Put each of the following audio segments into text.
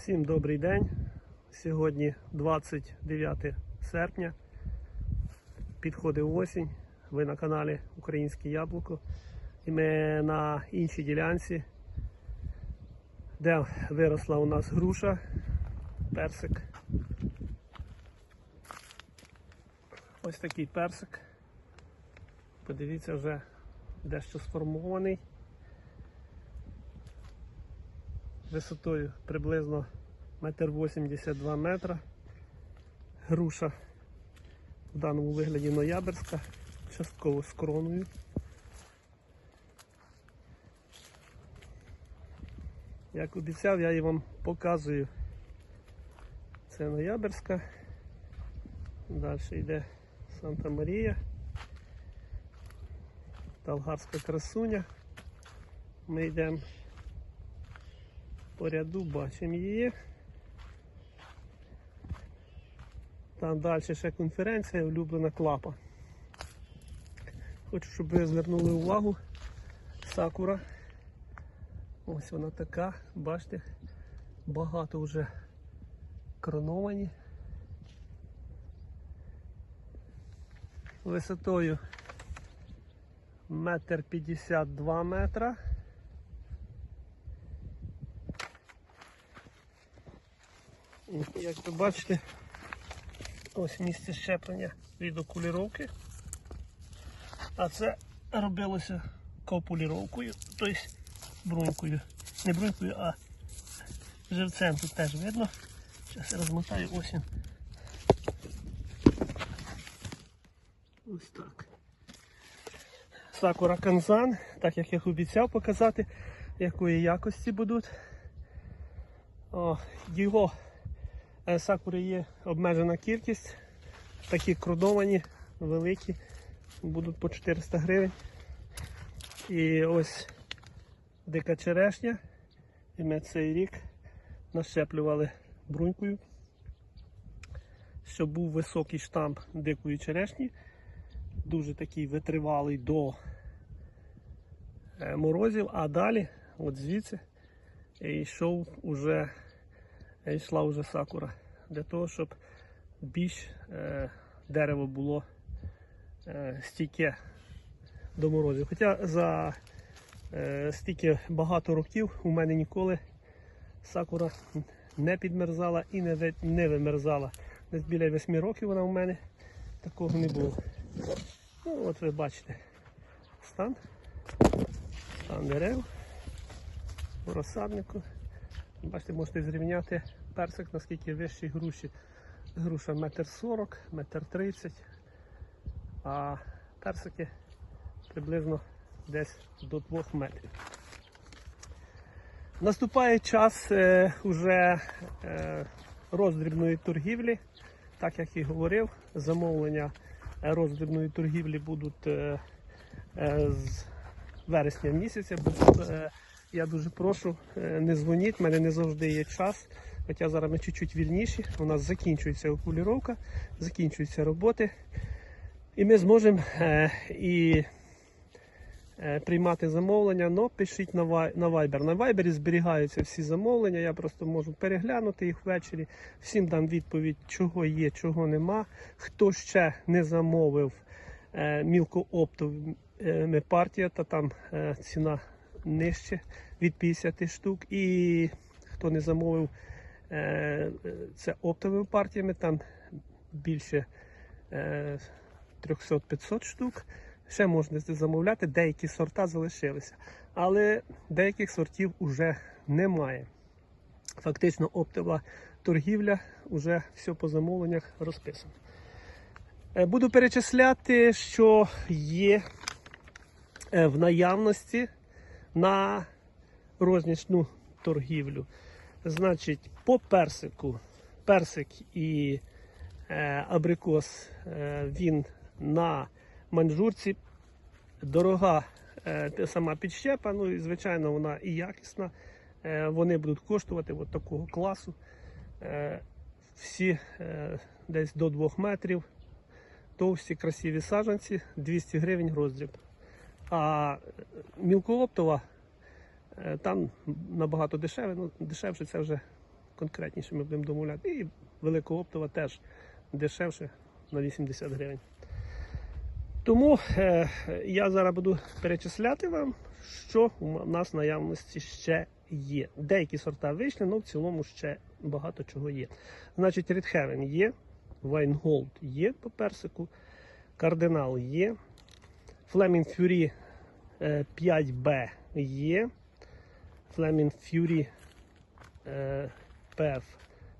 Всім добрий день. Сьогодні 29 серпня. Підходить осінь. Ви на каналі Українське Яблуко. І ми на іншій ділянці, де виросла у нас груша, персик. Ось такий персик. Подивіться, вже дещо сформований. Висотою приблизно 1,82 метра. Груша в даному вигляді ноябрьська, частково з кроною. Як обіцяв, я її вам показую. Це ноябрьська. Далі йде Санта Марія. Талгарська красуня. Ми йдемо по ряду бачимо її. Там далі ще конференція, улюблена клапа. Хочу, щоб ви звернули увагу. Сакура. Ось вона така, бачите, багато вже кроновані. Висотою метр п'ятдесят два метра. Як ви бачите, ось місце щеплення від окуліровки. А це робилося копуліровкою, тобто брунькою. Не брунькою, а живцем тут теж видно. Зараз я розмотаю ось він. Ось так. Сакура Канзан, так як я обіцяв показати, якої якості будуть. О, його Сакури є обмежена кількість. Такі крудовані, великі, будуть по 400 гривень. І ось дика черешня. І ми цей рік нащеплювали брунькою, щоб був високий штамп дикої черешні, дуже такий витривалий до е, морозів, а далі, от звідси, йшов уже Е, йшла вже сакура. Для того, щоб більш е, дерево було е, стійке до морозів. Хоча за е, стільки багато років у мене ніколи сакура не підмерзала і не, не вимерзала. Десь біля 8 років вона у мене такого не було. Ну, от ви бачите стан, стан дерев у розсаднику. Бачите, можете зрівняти персик, наскільки вищий груші. Груша метр сорок, метр тридцять, а персики приблизно десь до двох метрів. Наступає час е, уже е, роздрібної торгівлі, так як і говорив, замовлення е, роздрібної торгівлі будуть е, е, з вересня місяця. Бо, е, я дуже прошу, е, не дзвоніть, в мене не завжди є час. Хоча зараз ми чуть-чуть вільніші. У нас закінчується окуліровка, закінчуються роботи. І ми зможемо е, і е, приймати замовлення, але пишіть на, на Viber. На Viber зберігаються всі замовлення. Я просто можу переглянути їх ввечері. Всім дам відповідь, чого є, чого нема. Хто ще не замовив е, мілкооптовими партія, та там е, ціна нижче від 50 штук. І хто не замовив е, це оптовими партіями, там більше е, 300-500 штук. Ще можна замовляти, деякі сорта залишилися, але деяких сортів вже немає. Фактично оптова торгівля, вже все по замовленнях розписано. Е, Буду перечисляти, що є е, в наявності на рознічну торгівлю. Значить, по персику, персик і е, абрикос, е, він на манжурці. Дорога е, сама підщепа, ну і звичайно вона і якісна. Е, вони будуть коштувати от такого класу. Е, всі е, десь до 2 метрів. Товсті красиві саджанці 200 гривень роздріб. А мілкооптова е, там набагато дешеве, ну дешевше це вже конкретніше ми будемо домовляти. І великооптова теж дешевше на 80 гривень. Тому е, я зараз буду перечисляти вам, що у нас в наявності ще є. Деякі сорта вийшли, але в цілому ще багато чого є. Значить, Heaven є, Weingold є по персику, Кардинал є, Fury е, 5B є, Flaming Fury е, PF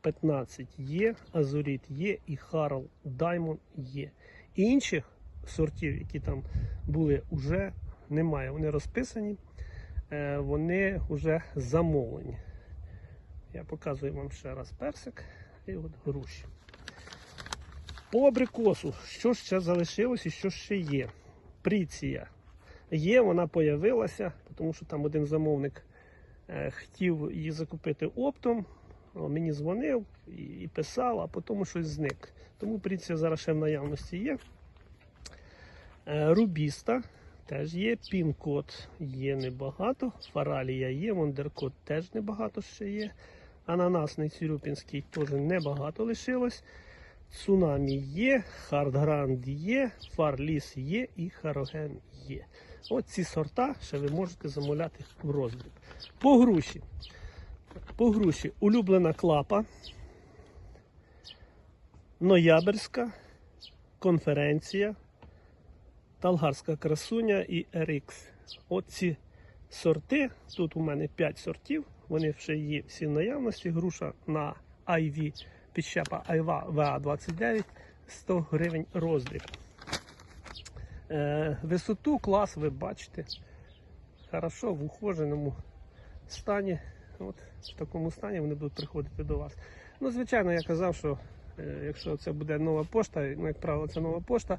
15 є, Азуріт є і Харл Diamond є. Інших сортів, які там були, вже немає. Вони розписані, е, вони вже замовлені. Я показую вам ще раз персик і от груші. По абрикосу, що ще залишилось і що ще є? Пріція. Є, вона появилася, тому що там один замовник е, хотів її закупити оптом. Мені дзвонив і, писав, а потім щось зник. Тому пріція зараз ще в наявності є. Е, Рубіста теж є, пін-код є небагато, фаралія є, вондеркод теж небагато ще є. Ананасний цюрюпінський теж небагато лишилось. Цунамі є, Хардгранд є, Фарліс є і Хароген є. От ці сорта ще ви можете замовляти в роздріб. По груші. По груші улюблена клапа, Ноябрьська, конференція, Талгарська красуня і RX. Оці сорти. Тут у мене 5 сортів. Вони вже є всі в наявності. Груша на IV підщепа Айва ВА29 100 гривень роздріб. Е, висоту клас ви бачите. Хорошо в ухоженому стані. От в такому стані вони будуть приходити до вас. Ну, звичайно, я казав, що е, якщо це буде нова пошта, ну, як правило, це нова пошта,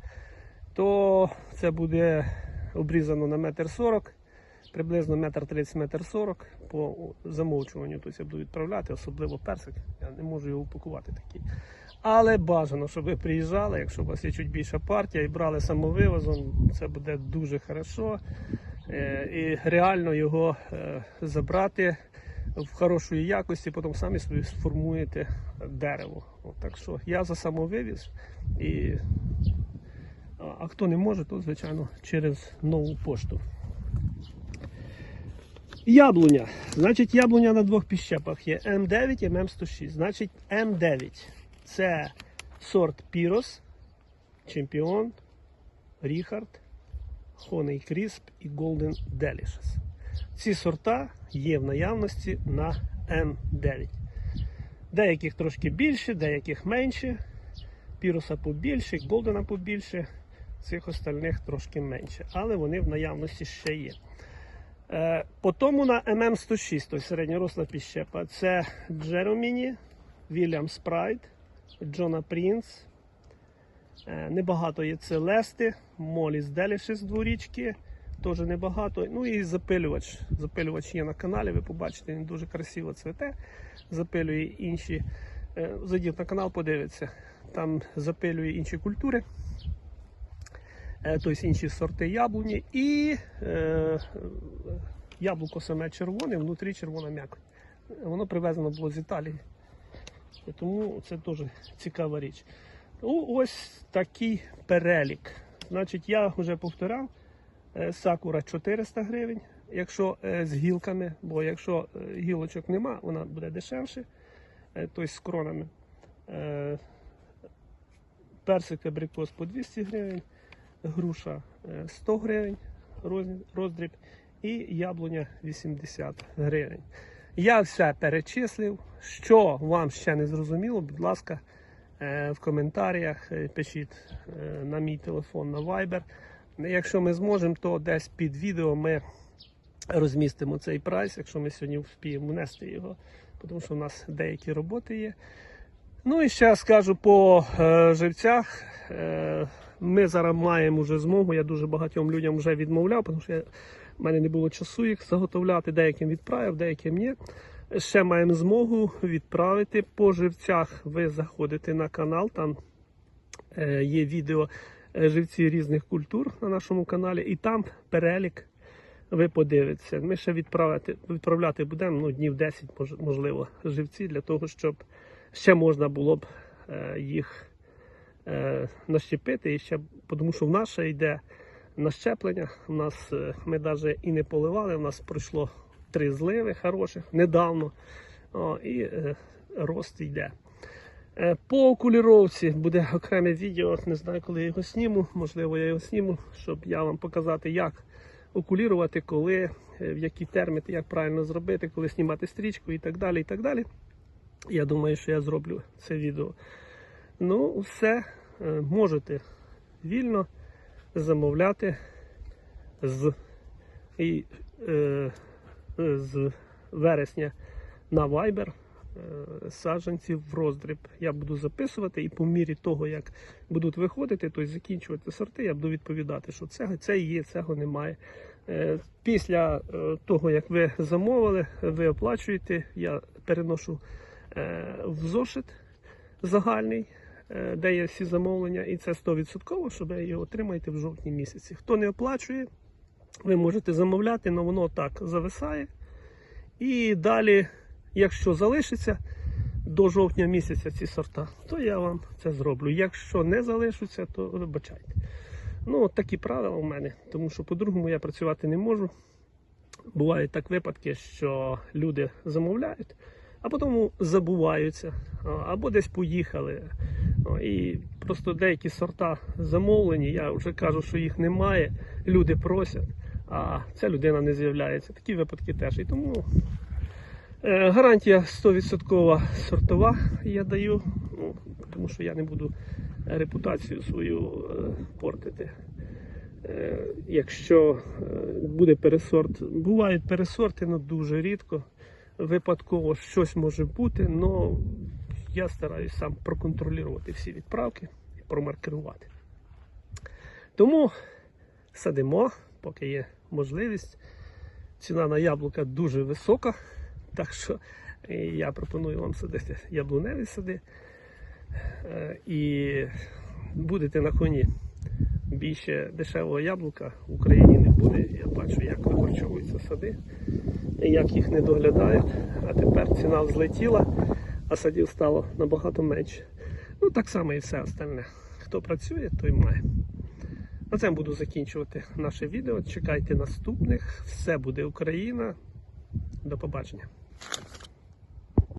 то це буде обрізано на метр сорок, приблизно метр 30 метр 40 по замовчуванню. Тобто я буду відправляти, особливо персик. Я не можу його упакувати такий. Але бажано, щоб ви приїжджали, якщо у вас є чуть більша партія і брали самовивозом, це буде дуже хорошо. Е, І реально його е, забрати в хорошої якості, потім самі собі сформуєте дерево. Так що я за самовивіз і а, хто не може, то звичайно через нову пошту. Яблуня. Значить, яблуня на двох піщепах є М9 і М106. Значить, М9 це сорт Пірос, Чемпіон, Ріхард, Honey Crisp і Golden Delicious. Ці сорта є в наявності на М9. Деяких трошки більше, деяких менше. Піруса побільше, Голдена побільше, цих остальних трошки менше. Але вони в наявності ще є. Е, По тому на ММ106, тобто середньоросла піщепа, це Джероміні, Вільям Спрайт, Джона Прінс. Е, Небагато є Целести, Моліс Делішес дворічки, теж небагато. Ну і запилювач. Запилювач є на каналі, ви побачите, він дуже красиво цвете, запилює інші. Е, Зайдіть на канал, подивіться. Там запилює інші культури, тобто інші сорти яблуні і яблуко саме червоне, внутрі червона м'якоть. Воно привезено було з Італії. Тому це дуже цікава річ. Ну, ось такий перелік. Значить, я вже повторяв, е, сакура 400 гривень, якщо е, з гілками, бо якщо е, гілочок нема, вона буде дешевше, тобто з кронами. Персик абрикос по 200 гривень, груша е, 100 гривень роздріб і яблуня 80 гривень. Я все перечислив. Що вам ще не зрозуміло, будь ласка, е, в коментарях е, пишіть е, на мій телефон на Viber. Якщо ми зможемо, то десь під відео ми розмістимо цей прайс, якщо ми сьогодні вспіємо внести його, тому що у нас деякі роботи є. Ну і ще скажу по живцях. Ми зараз маємо вже змогу. Я дуже багатьом людям вже відмовляв, тому що я, в мене не було часу їх заготовляти. Деяким відправив, деяким ні. Ще маємо змогу відправити по живцях. Ви заходите на канал, там е, є відео е, живці різних культур на нашому каналі, і там перелік ви подивитеся. Ми ще відправляти, відправляти будемо ну, днів 10, можливо, живці, для того, щоб ще можна було б е, їх нащепити. І ще, тому що в нас ще йде нащеплення. У нас е, ми навіть і не поливали, у нас пройшло три зливи хороших недавно. О, і е, рост йде. Е, По окуліровці буде окреме відео, не знаю, коли я його сніму. Можливо, я його сніму, щоб я вам показати, як окулірувати, коли, е, в які терміни, як правильно зробити, коли знімати стрічку і так далі. і так далі. Я думаю, що я зроблю це відео. Ну, все, е, можете вільно замовляти з, і, е, е, з вересня на Viber е, саджанців в роздріб. Я буду записувати і по мірі того, як будуть виходити, тобто закінчувати сорти, я буду відповідати, що це, це є, цього немає. Е, Після е, того, як ви замовили, ви оплачуєте, я переношу е, в зошит загальний, де є всі замовлення, і це 100%, що ви його отримаєте в жовтні місяці. Хто не оплачує, ви можете замовляти, але воно так зависає. І далі, якщо залишиться до жовтня місяця ці сорта, то я вам це зроблю. Якщо не залишаться, то вибачайте. Ну, такі правила у мене, тому що по-другому я працювати не можу. Бувають так випадки, що люди замовляють, а потім забуваються, або десь поїхали. І просто деякі сорта замовлені, я вже кажу, що їх немає, люди просять, а ця людина не з'являється. Такі випадки теж. І тому е, гарантія 100% сортова я даю, ну, тому що я не буду репутацію свою е, портити. Е, Якщо буде пересорт, бувають пересорти, але дуже рідко. Випадково щось може бути, але я стараюсь сам проконтролювати всі відправки і промаркерувати. Тому садимо, поки є можливість. Ціна на яблука дуже висока, так що е, я пропоную вам садити яблуневі сади. Е, І будете на коні. Більше дешевого яблука в Україні не буде. Я бачу, як викорчовуються сади, як їх не доглядають. А тепер ціна взлетіла, а садів стало набагато менше. Ну так само і все остальне. Хто працює, той має. На цьому буду закінчувати наше відео. Чекайте наступних. Все буде Україна. До побачення.